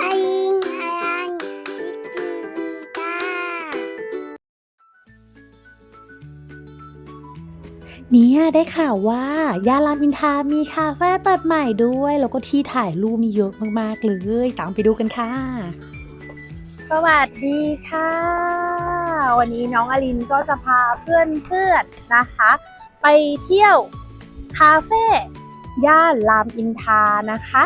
อายิงอายันจิจิวีตาเนี่ยได้ข่าวว่า ยาลามอินทรามีคาเฟ่เปิดใหม่ด้วย แล้วก็ที่ถ่ายรูปมีเยอะมากๆเลย ตามไปดูกันค่ะ สวัสดีค่ะ วันนี้น้องอลินก็จะพาเพื่อนเพื่อนๆนะคะ ไปเที่ยวคาเฟ่ย่านรามอินทรานะคะ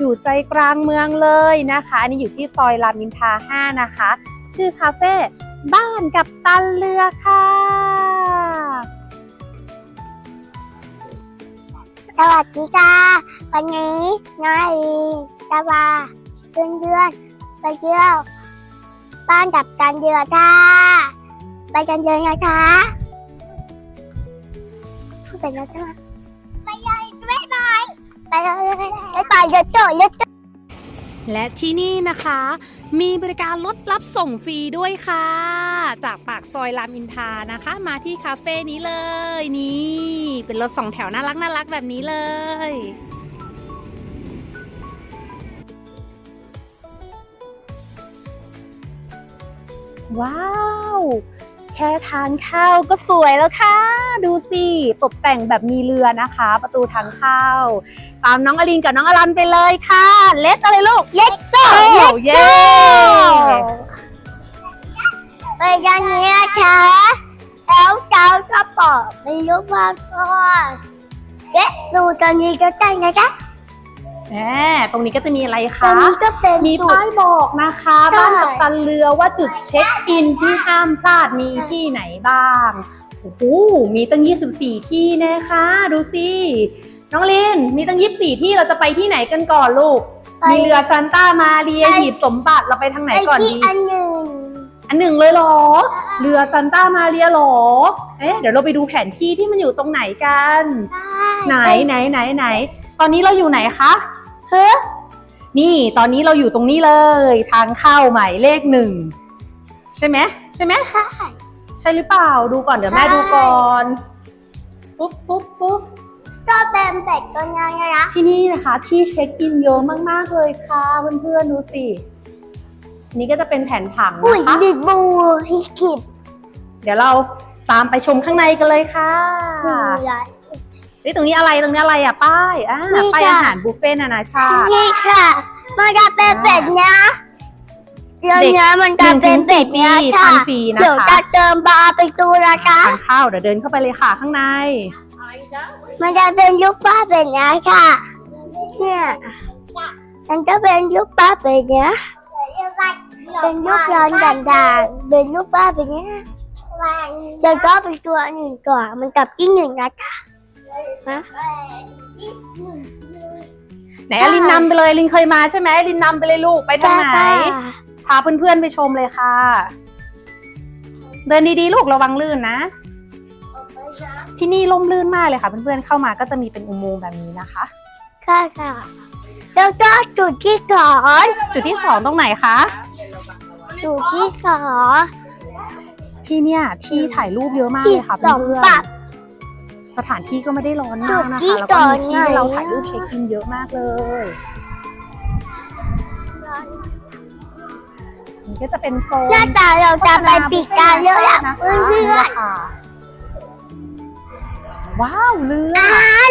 อยู่ใจกลางเมืองเลยนะคะ อันนี้อยู่ที่ซอยรามินทา 5 นะคะ ชื่อคาเฟ่บ้านกับตันเรือค่ะ สวัสดีค่ะวันนี้น้องอายิงจะพาเพื่อนเพื่อนๆไปเที่ยวบ้านกับกันเดือค่ะ ไปกันเลยนะคะพูดไปแล้วจ้ะ ไปเลยบ๊ายยจยจและที่นี่นะคะ มีบริการรถรับส่งฟรีด้วยค่ะ จากปากซอยรามอินทานะคะ มาที่คาเฟ่นี้เลย นี่ เป็นรถสองแถวน่ารักน่ารักแบบนี้เลยว้าว แค่ทานข้าวก็สวยแล้วค่ะ ดูสิตกแต่งแบบมีเรือนะคะ ประตูทางเข้า ตามน้องอลินกับน้องอลันไปเลยค่ะ เลสอะไรลูก เลสโก้เย้ไปกันนี้นะคะแล้วเจ้าก็บอกไม่รู้ว่าก่อนเอ๊ะดูตอนนี้ก็ได้นะคะแหมตรงนี้ก็จะมีอะไรตรคะงนี้ก็เป็นมีจุด ป้ายบอกนะคะ ใช่ บ้านกับตันเรือว่าจุดเช็คอินที่ห้ามพลาดมีที่ไหนบ้าง โอ้โหมีตั้ง 24 ที่นะคะ ดูสิน้องลินมีตั้ง 24 ที่เราจะไปที่ไหนกันก่อนลูก ไป มีเรือซานต้ามาเรียหีบสมบัติเราไปทางไหนไปก่อนที่ดี อันหนึ่ง อันหนึ่งเลยเหรอ เรือซานต้ามาเรียเหรอ เอ๊ะ เดี๋ยวเราไปดูแผนที่ที่มันอยู่ตรงไหนกัน ไหนไหนไหนไหน ตอนนี้เราอยู่ไหนคะเฮ้ยนี่ตอนนี้เราอยู่ตรงนี้เลย ทางเข้าหมายเลขหนึ่ง ใช่ไหมใช่ไหม ใช่ ใช่หรือเปล่าดูก่อนเดี๋ยวแม่ใช่ดูก่อน ปุ๊บปุ๊บปุ๊บก็เป็นเป็ดตัวนี้นะคะที่นี่นะคะ ที่เช็คอินเยอะมากๆเลยค่ะเพื่อนๆดูสิอันนี้ก็จะเป็นแผนผังอุ้ยนะคะ ดิบูฮิกิบเดี๋ยวเราตามไปชมข้างในกันเลยค่ะดูใหญ่เฮ้ยตรงนี้อะไรตรงนี้อะไรอะป้ายอ่านี่ป้ายค่ะ อาหารบุฟเฟ่ต์นานาชาติ นี่ค่ะ มันจะเป็นเป็ดนะ เดี๋ยวเด็กนี้มันหจะนึ่งเป็ถึนงเป็สี่ดปีเนี้ยทาค่ะนฟรีนะเดี๋ยวคะจะเติมบาร์ไปตูนะคะทานข้าวเดี๋ยวเดินเข้าไปเลยค่ะข้างใน มันจะเป็นยุคป้าเป็นเนี้ยค่ะ เนี่ยมันจะเป็นยุคป้าเป็นเนี้ยเป็นยุคย้อนด่านๆเป็นยุคป้าเป็นเนี้ยเดี๋ยวก็เป็นตัวหนึ่งก่อนมันกับกิ้งหนึ่งนะคะฮะไหนอลินนำไปเลยอลินเคยมาใช่ไหมอลินนำไปเลยลูกไปทางไหนพาเพื่อนๆไปชมเลยค่ะ เดินดีๆ ลูกระวังลื่นนะ ที่นี่ร่มรื่นมากเลยค่ะ เพื่อนๆเข้ามาก็จะมีเป็นอุโมงค์แบบนี้นะคะค่ะค่ะแล้วก็จุดที่สองจุดที่สองตรงไหนคะจุดที่สองที่เนี่ยที่ถ่ายรูปเยอะมากที่เลยค่ะสองเพื่อนปักๆสถานที่ก็ไม่ได้ร้อนมากนะจุดที่คะแล้วก็มีที่ให้เราต่อไงถ่ายรูปเช็คอินเยอะมากเลย นี่ก็จะเป็นโซนหน้าตาเราจะไปปิดการเยอะละนะคะเพื่อนเพื่นี่อแหนละค่ะว้าวเรืออ่า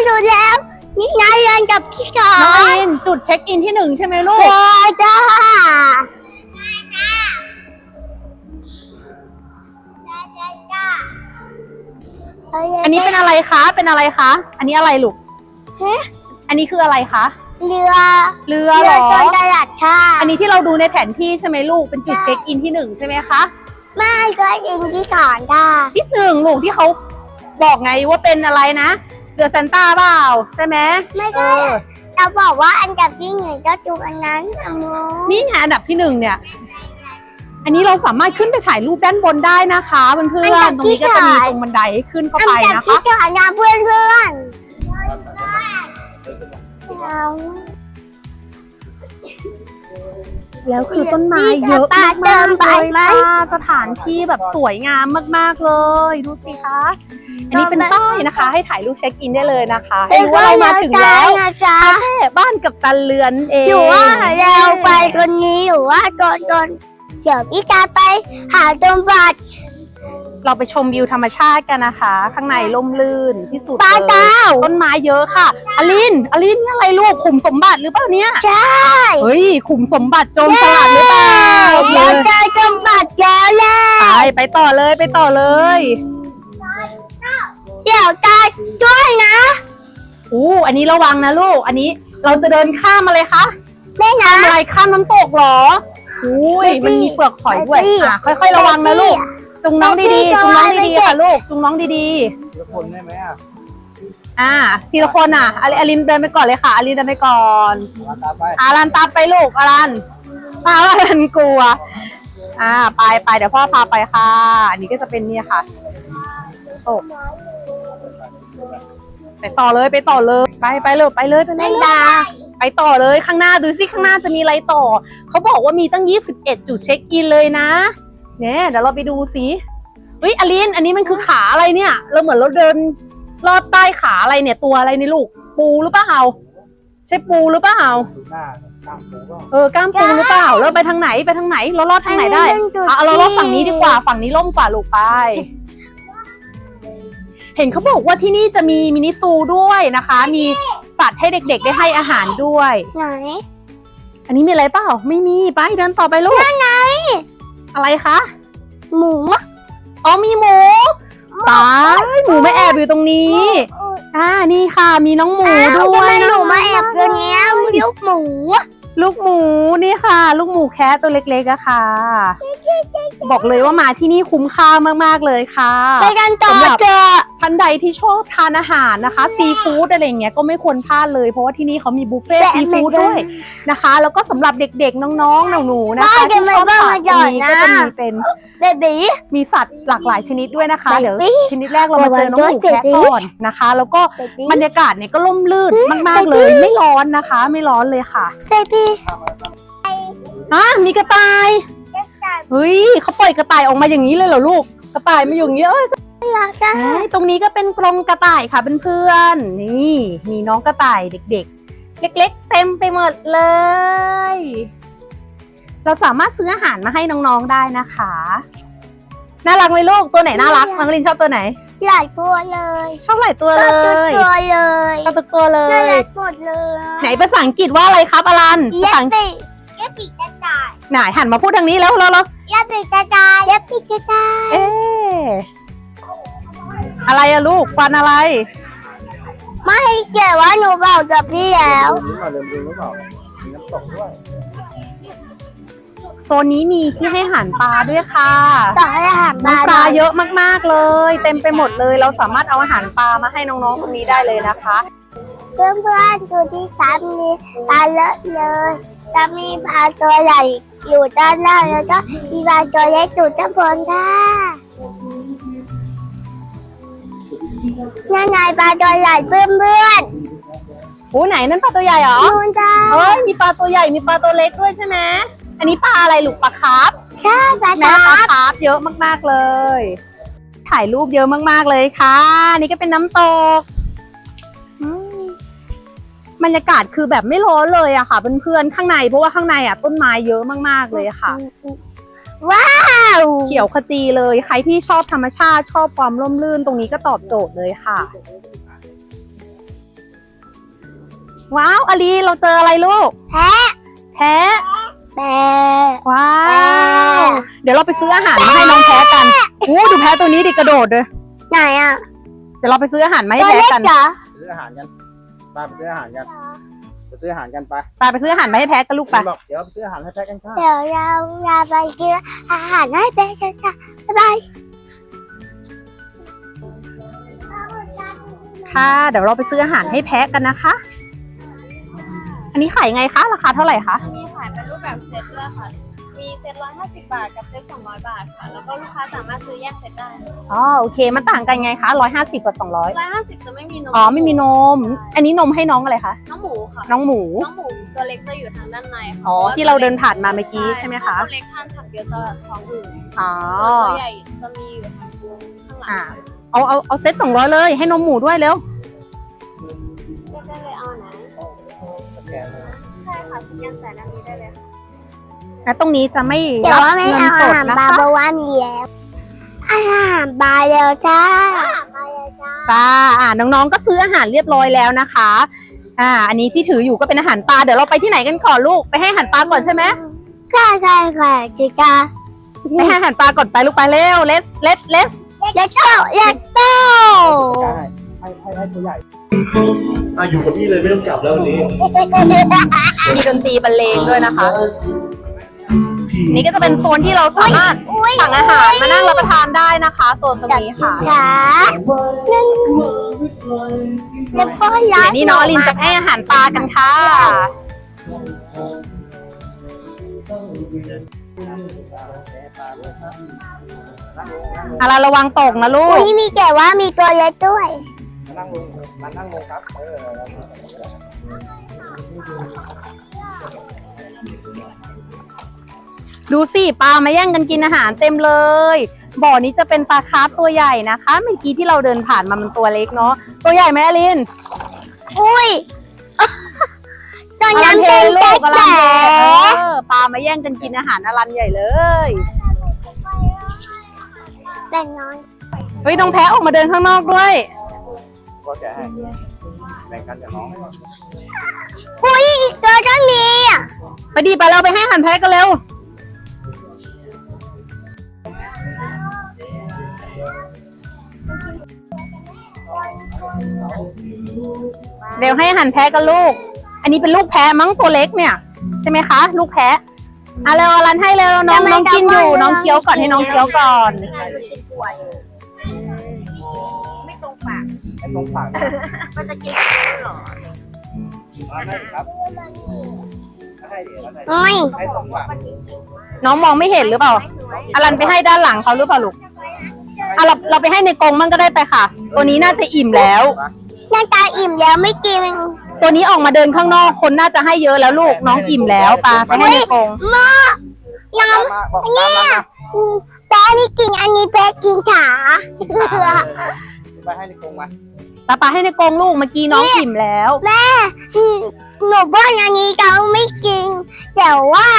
ดูแล้ว นี่ไงเรียนกับพี่สอน้องงอินจุดเช็คอินที่หนึ่งใช่ไหมลูกโอ้ยจ้าอันนี้เป็นอะไรคะ เป็นอะไรคะ อันนี้อะไรลูก ฮะอันนี้คืออะไรคะ เรือเรือเรืเหรออจนตลาดค่ะ อันนี้ที่เราดูในแผนที่ใช่ไหมลูกเป็นจุดใช่เช็คอินที่หนึ่งใช่ไหมคะไม่ก็เองที่สอนค่ะ ที่หนึ่งลูกที่เขาบอกไงว่าเป็นอะไรนะเรือซานต้าเปล่าใช่ไหมไม่เอใช่อเราบอกว่าอันกับที่หนึ่งก็จุอันนั้นอะโมนี่ไงอันดับที่หนึ่งเนี่ย อันนี้เราสามารถขึ้นไปถ่ายรูปด้านบนได้นะคะเพื่อนๆตรงนี้ก็จะมีตรงบันไดให้ขึ้นเข้าอันไปกับนะที่คะสอนนะเพื่อนเพื่อน เอาแล้วคือต้นไม้เยอะป้ามากเติมๆไปเลยไหมค่ะสถานที่แบบสวยงามมาก ๆเลย ดูสิคะ อันนี้เป็นป้ายนะคะ ให้ถ่ายรูปเช็คอินได้เลยนะคะให้รู้ว่าเรามาถึงแล้วนะจ๊ะแค่บ้านกับตันเรือนเองอยู่ว่าเราไปคนนี้หรือว่าโดนโดนเดี๋ยวพี่จะไปหาตำรวจ เราไปชมวิวธรรมชาติกันนะคะ ข้างในร่มรื่นที่สุดปลาเลยดาวต้นไม้เยอะค่ะ อลิน อลินนี่อะไรลูกขุมสมบัติหรือเปล่าเนี่ยใช่เฮ้ยขุมสมบัติโจรสลัดหรือเปล่าเดี๋ยวเจอตำรวจแล้วแหละไปไปต่อเลยไปต่อเลย เดี๋ยวจะช่วยนะอู้อันนี้ระวังนะลูก อันนี้เราจะเดินข้ามอะไรคะแม่นะอะไรข้ามน้ำตกเหรออุ้ยเบบี้มันมีเปลือกหอยด้วยเบบี้อะค่อย ๆ ระวังนะลูก จุงน้องเบบี้ดีๆจุงน้องระวังดีเด็กๆค่ะลูกจุงน้องดีทุกคนได้ไหมอะๆอ่าทีละคนอะอลิอลินเดินไปก่อนเลยค่ะอลินเดินไปก่อน มาตามไปอารันตามไปลูกอารันอารันกลัว อ่า ไปไปเดี๋ยวพ่อพาไปค่ะ อันนี้ก็จะเป็นเนี่ยค่ะโอ้ไปต่อเลยไปต่อเลย ไปไปเลยไปเลยไปเลแม่ยดาไปต่อเลยข้างหน้าดูสิข้างหน้าจะมีอะไรต่อ เขาบอกว่ามีตั้ง 21 จุดเช็คอินเลยนะ เนี่ยเดี๋ยวเราไปดูสิเฮ้ยอลินอันนี้มันคือขาอะไรเนี่ย เราเหมือนเราเดินลอดใต้ขาอะไรเนี่ย ตัวอะไรนี่ลูก ปูหรือเปล่าใช่ปูหรือเปล่าดูหน้าตามปูก็เออกล้ามปูหรือเปล่าแล้วไปทางไหนไปทางไหนเราลอดทางไหนได้อันนี้เป็นจุดเอาเอาเราลอดที่ฝั่งนี้ดีกว่าฝั่งนี้ล่มกว่าลูกไป เห็นเขาบอกว่าที่นี่จะมีมินิซูด้วยนะคะ มีสัตว์ให้เด็ก ๆ ได้ให้อาหารด้วย ไหน อันนี้มีอะไรเปล่าไม่มีไปเดินต่อไปลูกไหน อะไรคะ หมูอ๋อมีหมูตายหมูไม่แอบอยู่ตรงนี้ อ่านี่ค่ะมีน้องหมูอ้าวด้ทำวไมยหนูมาแอบตัวเนี้ยลูกหมู ลูกหมูนี่ค่ะ ลูกหมูแคะตัวเล็กๆอะค่ะ บอกเลยว่ามาที่นี่คุ้มค่ามากๆเลยค่ะไปกันต่อสำหรับเจอท่านใดที่ชอบทานอาหารนะคะซีฟู้ดอะไรอย่างเงี้ยก็ไม่ควรพลาดเลยเพราะว่าที่นี่เขามีบุฟเฟ่ต์ซีฟู้ดด้วยนะคะ แล้วก็สำหรับเด็กๆน้องๆหนูๆนะคะที่ชอบทานตรงนี้ก็จะมีเป็นเบบีมีสัตว์หลากหลายชนิดด้วยนะคะ Baby เดี๋ยวชนิดแรกเรามาเจอน้องหมูแคะ Baby ก่อนนะคะ แล้วก็เบบีบรรยากาศเนี่ยก็ร่มรื่นมากๆเลย ไม่ร้อนนะคะ ไม่ร้อนเลยค่ะเบบีอะมีกระต่ายเฮ้ยเขาปล่อยกระต่ายออกมาอย่างนี้เลยเหรอลูก กระต่ายมาอยู่อย่างนี้เอ้ย อยากจะเอ้ยตรงนี้ก็เป็นกรงกระต่ายค่ะเพื่อนๆนี่มีน้องกระต่ายเด็ก ๆ เล็ก ๆ เต็มไปหมดเลย เราสามารถซื้ออาหารมาให้น้องๆได้นะคะ น่ารักไหมลูกตัวไหนน่ารักน้องลินชอบตัวไหน หลายตัวเลยชอบหลายตัวเลชอบทุกยตัวเลยชอบทุกตัวเลน่าย รักหมดเลยไหนภาษาอังกฤษว่าอะไรครับอลันเย็ภาษาบอังกฤษปีเย็บปีกระต่ายไหนหันมาพูดทางนี้แล้วแล้วแล้วเย็บปีกระต่ายเย็บปีกระต่ายเอ๊ะ อะไรอะลูกฟันอะไร ไม่เกี่ยวว่าหนูบอกกับพี่แล้วดูหน่อยเดิมดูหรือเปล่ามีน้ำตกด้วยโซนนี้มีที่ให้อาหารปลาด้วยค่ะต่อให้อาหารมีปลาหน่เยอะมากๆเลย เต็มไปหมดเลย เราสามารถเอาอาหารปลามาให้น้องๆตรงนี้ได้เลยนะคะ เพื่อนเพื่อนๆดูที่สามมีปลาเลอะเลยจะมีปลาตัวใหญ่อยู่ด้านล่างแล้วก็มีปลาตัวเล็กอยู่ด้านบนค่ะ นั่นไงปลาตัวใหญ่เพื่อนเพื่อนโอ้ไหนนั่นปลาตัวใหญ่เหรอๆนู่นจ้าเอ้ยมีปลาตัวใหญ่มีปลาตัวเล็กด้วยใช่ไหมอันนี้ปลาอะไรลูกปลาคาร์ฟใช่ปลาแม่ตาปลาคาร์ฟเยอะมากๆเลย ถ่ายรูปเยอะมากๆเลยค่ะ นี่ก็เป็นน้ำตกอืมบรรยากาศคือแบบไม่ร้อนเลยอะค่ะเพื่อนๆข้างในเพราะว่าข้างในอะต้นไม้เยอะมากๆเลยค่ะ ว้าวเขียวขจีเลย ใครที่ชอบธรรมชาติชอบความร่มรื่นตรงนี้ก็ตอบโจทย์เลยค่ะ ว้าวอลีเราเจออะไรลูก แพะแพะแพะว้าแพวะเดี๋ยวเราไปซื้ออาหารมาให้น้องแพะกันโอ้ดูแพะตัวนี้ดิกระโดดเลยไหนอะเดี๋ยวเราไปซื้ออาหารมาให้ตัวแพะเล็กกัน เหรอไปซื้ออาหารกันไปไปซื้ออาหารกัน ไปซื้ออาหารกันไปไปไปซื้ออาหารมาให้แพะกันลูกไป บอกเดี๋ยวไปซื้ออาหารให้แพ็กกันค่ะ เดี๋ยวเราเราไปกินอาหารให้แพะกันค่ะบ๊ายบาย ค่ะ เดี๋ยวเราไปซื้ออาหารให้แพะกันนะคะ อันนี้ขายไงคะ ราคาเท่าไหร่คะ มีขายเป็นรูปแบบเซตด้วยค่ะมี เซต150บาทกับเซต200บาทค่ะ แล้วก็ลูกค้าสามารถซื้อแยกเซตได้อ๋อโอเค มันต่างกันไงคะร้อยห้าสิบกับสองร้อย150จะไม่มีนมอ๋อไม่มีนม อันนี้นมให้น้องอะไรคะน้องหมูค่ะน้องหมูน้องหมูตัวเล็กจะอยู่ทางด้านในค่ะอ๋อพะว่ที่เราเดินผ่านมาเมื่อกี้ใช่ไหมคะตัวเล็กทานผักเยอะจะท้องอืดอ๋อตัวใหญ่จะมีอยู่ทางข้างหลัอ่างเอาเอาเอาเซตสองร้อยเลยให้นมหมูด้วยเร็วเลือกได้เลยเอาไหนสแกนเลยใช่ค่ะสแกนแต่ด้านนี้ได้เลยค่ะ และตรงนี้จะไม่เดี๋ยรัวบว่าไม่เงินเอาสอาดหารนะบาคะเพราะว่ามีแล้วอาหารบาเร็วจ้าจ้าอ่าน้องๆก็ซื้ออาหารเรียบร้อยแล้วนะคะ อ่า อันนี้ที่ถืออยู่ก็เป็นอาหารปลาเดี๋ยวเราไปที่ไหนกันก่อนลูกไปให้อาหารปลาก่อนใช่ไหมใช่ใช่ค่ะจิกาไปให้อาหารปลาก่อนไปลูกไปเร็ว let's let's let's Let's go Let's go ให้ให้ให้ตัวใหญ่อะอยู่กับพี่เลยไม่ต้องกลับแล้ววันนี้มีดนตรีบรรเลงด้วยนะคะ นี่ก็จะเป็นโซนที่เราสามารถสั่งอาหารมานั่งรับประทานได้นะคะโซนตรงนี้ค่ะขาแล้วก็รักเดี๋ยวนี้น้องอลินจะให้อาหารปลากันค่ะอะไรระวังตกนะลูอุ้กยมีแต่ว่ามีตัวเล็กด้วยมานั่งลงมานั่งลงครับ ดูสิปลามาแย่งกันกินอาหารเต็มเลย บ่อนี้จะเป็นปลาคาร์ฟตัวใหญ่นะคะเมื่อกี้ที่เราเดินผ่านมามันตัวเล็กเนาะตัวใหญ่ไหมอลินอุ้ยตอนอลันั้นนเทเป็นลูแป๊กอลัแผนลเทเออปลามาแย่งกันกินอาหารอลันใหญ่เลยเป็นน้อยเฮ้ยน้องแพ้ออกมาเดินข้างนอกด้วยก็แกะให้แบ่งกันกับน้องอุ้ยอีกตัวก็มีอะไปดีไปเราไปให้อาหารแพ้กันเร็ว เดี๋ยวให้อาหารแพ้กันลูก อันนี้เป็นลูกแพ้มั้งตัวเล็กเนี่ย ใช่ไหมคะ ลูกแพ้อะเร็วเอารันให้เร็วน้องน้องกินอยู่ น้องเคี้ยวก่อนให้น้องเคี้ยวก่อนไม่ตรงปากให้ตรงปากมันจะกินหรอให้ครับให้เดี๋ยวให้อุ้ยให้ตรงปากน้องมองไม่เห็นหรือเปล่าอลันไปให้ด้านหลังเขาหรือเปล่าลูก อะเราเราไปให้ในกรงมันก็ได้ไปค่ะ ตัวนี้น่าจะอิ่มแล้วหน้าตาอิ่มแล้วไม่กินตัวนี้ออกมาเดินข้างนอกคนน่าจะให้เยอะแล้วลูกน้องอิ่มแล้วปลาไปให้ในกรงหม้อน้ตามมาบอกตามมาำอืมแป๊นี่กินอันนี้แป๊กินขาไปให้ในกรงมาปลาปลาให้ในกรงลูกเมื่อกี้น้องอิ่มแล้ว แม่อืม หนูบ้านอันนี้เขาไม่กิน แต่ว่า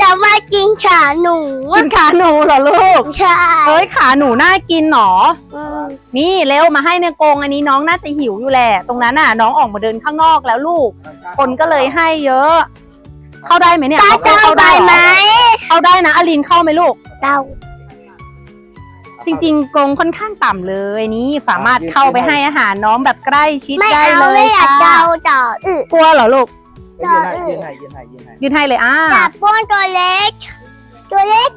จะมากินขาหนูกินขาหนูเหรอลูกใช่เฮ้ยขาหนูน่ากินหนอ อืมนี่เร็วมาให้ในกรงอันนี้น้องน่าจะหิวอยู่แหละ ตรงนั้นน่ะ น้องออกมาเดินข้างนอกแล้วลูก คนก็เลยให้เยอะ เข้าได้ไหมเนี่ยตาเขาเจ้าเข้าไปได้ไหม เข้าได้นะอลินเข้าไหมลูกเต้า จริงๆกรงค่อนข้างต่ำเลยนี่สามารถเข้าไปให้อาหารน้องแบบใกล้ชิดไม่ได้เอาเลไม่ยอยากค่ะเดาต่ออึ กลัวเหรอลูกยืนให้ยืนให้ยืนให้ยืนให้ยืนให้เลยอ่าจับป้อนตัวเล็ก ตัวเล็ก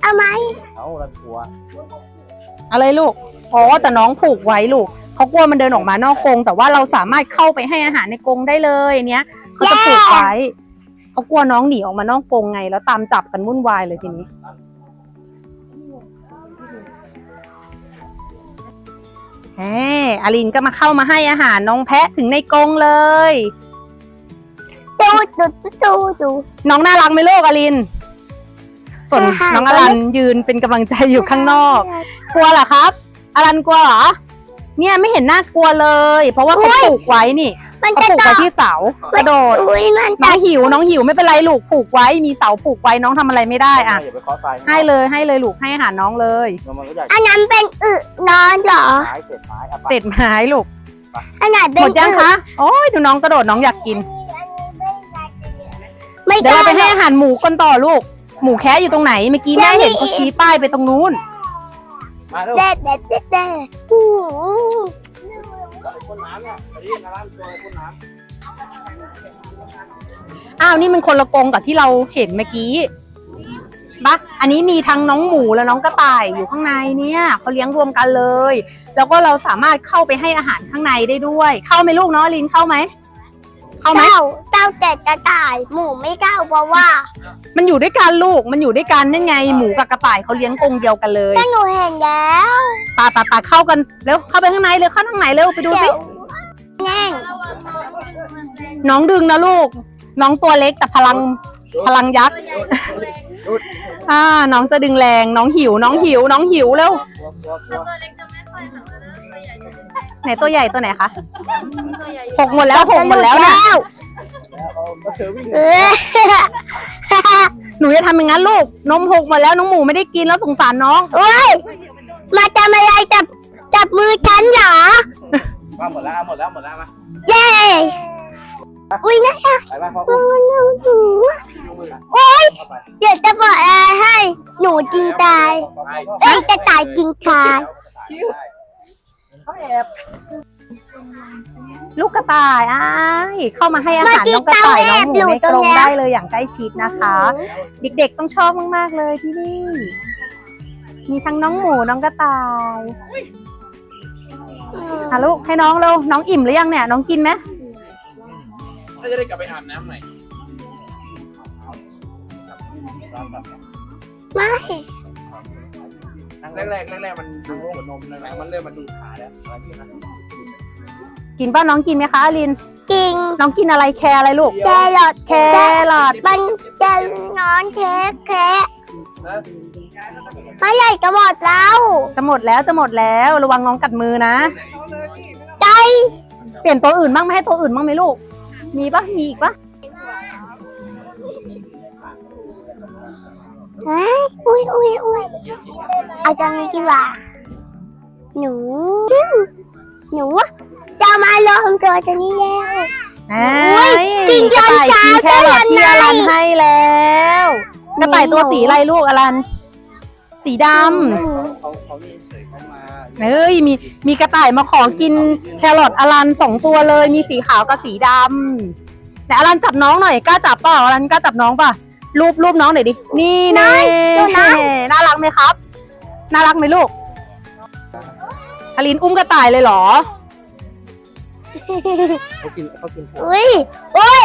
เอาไหมเอาละตัวอะไรลูกอ๋อแต่น้องผูกไว้ลูกเขากลัวมันเดินออกมานอกกรงแต่ว่าเราสามารถเข้าไปให้อาหารในกรงได้เลยอันเนี้ยเขาจะผูกไว้เขากลัวน้องหนีออกมานอกกรงไง แล้วตามจับกันวุ่นวายเลยทีนี้ แหมอลินก็มาเข้ามาให้อาหารน้องแพะถึงในกรงเลย ดูดูดูดูดูน้องน่ารักไหมลูกอลิน ส่วนค่ะน้องอลันยืนเป็นกำลังใจอยู่ข้างนอก กลัวเหรอครับ อลันกลัวเหรอ เนี่ยไม่เห็นน่ากลัวเลย เพราะว่าเขาผูกไว้นี่มันเขาจะผูกต่อไว้ที่เสากระโดดอุ้ยมันน้จะองหิวน้องหิวไม่เป็นไรลูกผูกไว้มีเสาผูกไว้น้องทำอะไรไม่ได้อะ อย่าไปเคาะไฟให้เลยให้เลยลูกให้อาหารน้องเลย มันก็อยากอันนั้นเป็นอึนอนเหรอไม้เศษไม้อะไปเสร็จไม้ลูกอันไหนหเป็มนดยังคะ โอ้ยดูน้องกระโดดน้องอยากกิน ไม่เดี๋ยวได้เราไปให้อาหารหมูกันต่อลูก หมูแคะอยู่ตรงไหนเมื่อกี้แม่เห็นเขาชี้ป้ายไปตรงนู้น มาเร็วเด็ดเด็ดเด็ดเด็ดอู้หูคนน้ำเนี่ยนนี้นะร้านตัวคนน้อ้าวนี่มันคนละกรงกับที่เราเห็นเมื่อกี้ปะอันนี้มีทั้งน้องหมูและน้องกระต่ายอยู่ข้างในเนี่ยเขาเลี้ยงรวมกันเลย แล้วก็เราสามารถเข้าไปให้อาหารข้างในได้ด้วย เข้าไหมลูกเนาะลินเข้าไหม เข้าไหมเต้าเต้าเจ็ดกระต่าย หมูไม่เต้าเพราะว่ามันอยู่ด้วยกันลูก มันอยู่ด้วยกันนั่นไง หมูกับกระต่ายเขาเลี้ยงกรงเดียวกันเลยแต่หนูเห็นแล้วปาปาปาเข้ากันเร็วเข้าไปข้างในเลยเข้าทางไหนเร็วไปดูสิ เดี๋ยวแน่นน้องดึงนะลูก น้องตัวเล็กแต่พลังพลังยักษ์ อ่า น้องจะดึงแรง น้องหิว น้องหิว น้องหิวเร็วำตัวตัวตัวตัวเล็กจะไม่ค่อยค่ะตัวใหญ่จะดึง ได้ไหนตัวใหญ่ตัวไหนคะตัวใหญ่หกหมดแล้วหกหมดแล้วเนี่ยก็เธอวิ่งเออหนูทำอย่างนั้นลูก นมหกหมดแล้วน้องหมูไม่ได้กินแล้วสงสารน้องโอ้ยมาทำอะไรจับจับมือฉันเหรอมาหมดแล้วหมดแล้วหมดแล้วมาเย้อุ้ยนะไปมาพ่อมัอุ้มนเอาหนูชูมือโอ้ยเข้าไปเดี๋ยวจะบอกอะไรให้ หนูจริงตายไปเอ้ยกระต่ายจริงตาย ลูกกระต่ายอ้ายเข้ามาให้อาหารน้องกระต่ายน้องหมูในกรงได้เลยอย่างใกล้ชิดนะคะ เด็กๆต้องชอบมากๆเลยที่นี่ มีทั้งน้องหมูน้องกระต่ายอะลูกให้น้องเร็วน้องอิ่มหรือยังเนี่ย น้องกินไหมถ้าจะได้กลับไปอาบน้ำใหม่ไม่ แรกๆแรกๆมันดูหัวนมแรกๆมันเริ่มมันดูขาแล้วอะไรที่นะกินป้าน้องกินไหมคะอลินจริงน้องกินอะไรแคร์อะไรลูก แครอทแครอทมันจะนอนแคะแคะนะเมื่อไหร่จะหมดแล้วจะหมดแล้วจะหมดแล้วระวังน้องกัดมือนะ ใจ เปลี่ยนตัวอื่นบ้างไหมให้ตัวอื่นบ้างไหมลูก มีปะมีอีกปะ เฮ้ยอุ้ยอุ้ยอุ้ยเอาจังเลยดีกว่าหนู หนูจะมาลองตัวตัวนี้แล้วเอ้ยกินกระต่ายยันกินแครอทจ้าที่อได้ลันยังไงให้แล้วกระต่ายตัวสีอะไรลูกอลัน สีดำเขาเขานี่เฉยเขามาเอ้ยมีมีกระต่ายมาขอกินแครอทอลันสองตัวเลย มีสีขาวกับสีดำแต่อลันจับน้องหน่อยกล้าจับเปล่าอลันกล้าจับน้องป่ะ รูปรูปน้องหน่อยดิ นี่นะดูนะ น่ารักไหมครับ น่ารักไหมลูกอลินอุ้มกระต่ายเลยเหรอ เขากินเขากินอุ้ยอุ้ย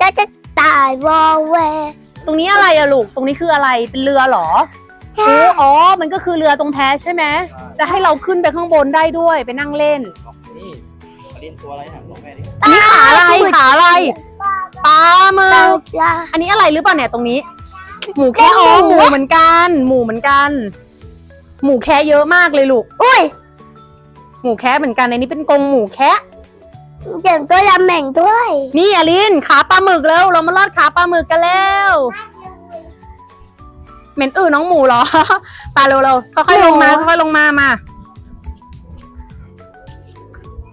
จะจะตายวอลแวร์ตรงนี้อะไรอะลูก ตรงนี้คืออะไร เป็นเรือเหรอใช่โอ้อ๋อ มันก็คือเรือตรงแพใช่ไหม จะให้เราขึ้นไปข้างบนได้ด้วย ไปนั่งเล่น นี่ เล่นตัวอะไรนะบอกแม่ดิอันนี้ขาอะไรขาอะไรปลาหมึเรากจะอันนี้อะไรหรือเปล่าเนี่ยตรงนี้ หมูแค่เป็นหมูอ๋อหมูเหมือนกัน หมูเหมือนกัน หมูแค่เยอะมากเลยลูกอุ้ยหมูแค่เหมือนกันในนี้เป็นกรงหมูแค่เจ็บตัวลำแหม่งด้วย นี่อลินขาปลาหมึกแล้ว เรามาลอดขาปลาหมึกกันแล้วเหม็นอื่นน้องหมูเหรอปลาเร็วๆค่อยๆลงมาค่อยๆลงมามา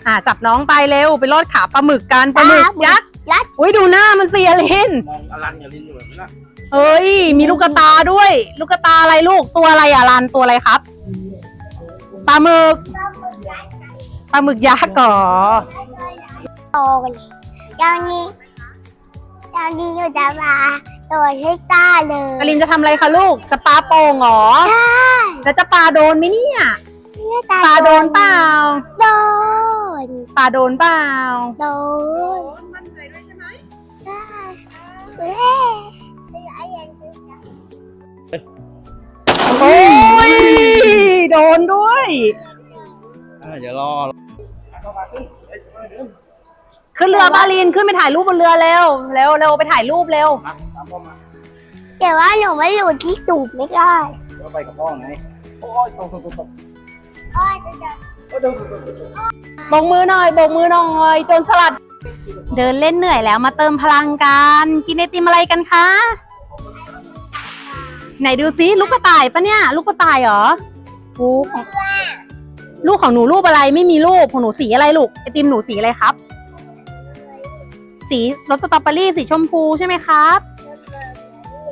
อ่าจับน้องไปเร็วไปลอดขาปลาหมึกกันปลาหมึกยักษ์ยักษ์ อุ้ยดูหน้ามันสิอลินมองอลันอย่าลิ้นอยู่แบบนั้นนะเฮ้ย มีลูกกระตาด้วย ลูกกระตาอะไรลูกตัวอะไรอะรันตัวอะไรครับปลาหมึกปลาหมึกยักษ์ก่อโตกันอย่างนี้อย่างนี้อยู่จะมาตัวให้ตาเลยอลินจะทำอะไรคะลูก จะปลาโป่งเหรอ ใช่แล้วจะปลาโดนไหมเนี่ยเนี่ยปลาโดนเปล่า โดน ปลาโดนเปล่าโดนมั่นใจด้วยใช่ไหมใช่เฮ้ยโอ้ยโดนด้วยอ่าเดี๋ยวรอขึ้นเรือบาลินขึ้นไปถ่ายรูปบนเรือเร็วเร็วเร็วไปถ่ายรูปเร็วแต่ว่าหนูไม่อยู่ที่ตูบไม่ได้เดี๋ยวไปกับพ่อไงโอ้ยตกตกตกตกอ้ยจะ โบกมือหน่อยโบกมือหน่อยโจนสลัด เดินเล่นเหนื่อยแล้วมาเติมพลังกันกินไอติมอะไรกันคะ ไหนดูซิลูกกระต่ายปะเนี่ย ลูกกระต่ายเหรอโอ้ของลูกของหนูรูปอะไรไม่มีรูปของหนูสีอะไรลูกไอติมหนูสีอะไรครับ สีรสสตรอเบอรี่สีชมพูใช่ไหมครับ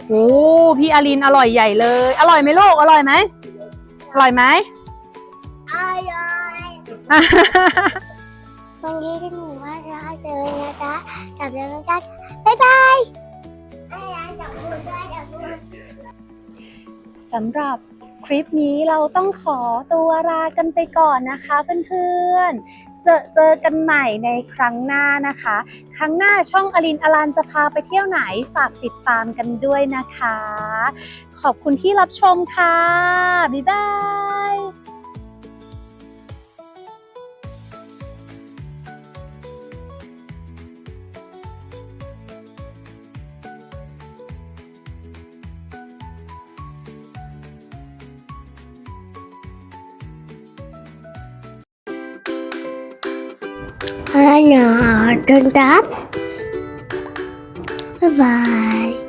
โอ้พี่อารินอร่อยใหญ่เลย อร่อยไหมลูกอร่อยไหมอร่อยไหมอ้อย วันนี้ก็หนูว่าจะเลยนะจ๊ะจับแล้วนะจ๊ะบ๊ายบายจับมือด้วยจับมือสำหรับคลิปนี้เราต้องขอตัวลากันไปก่อนนะคะเพื่อนๆ เจอเจอกันใหม่ในครั้งหน้านะคะ ครั้งหน้าช่องอลินอลันจะพาไปเที่ยวไหนฝากติดตามกันด้วยนะคะ ขอบคุณที่รับชมค่ะ บ๊ายบาย ฮัลโหลต้นรับบ๊ายบาย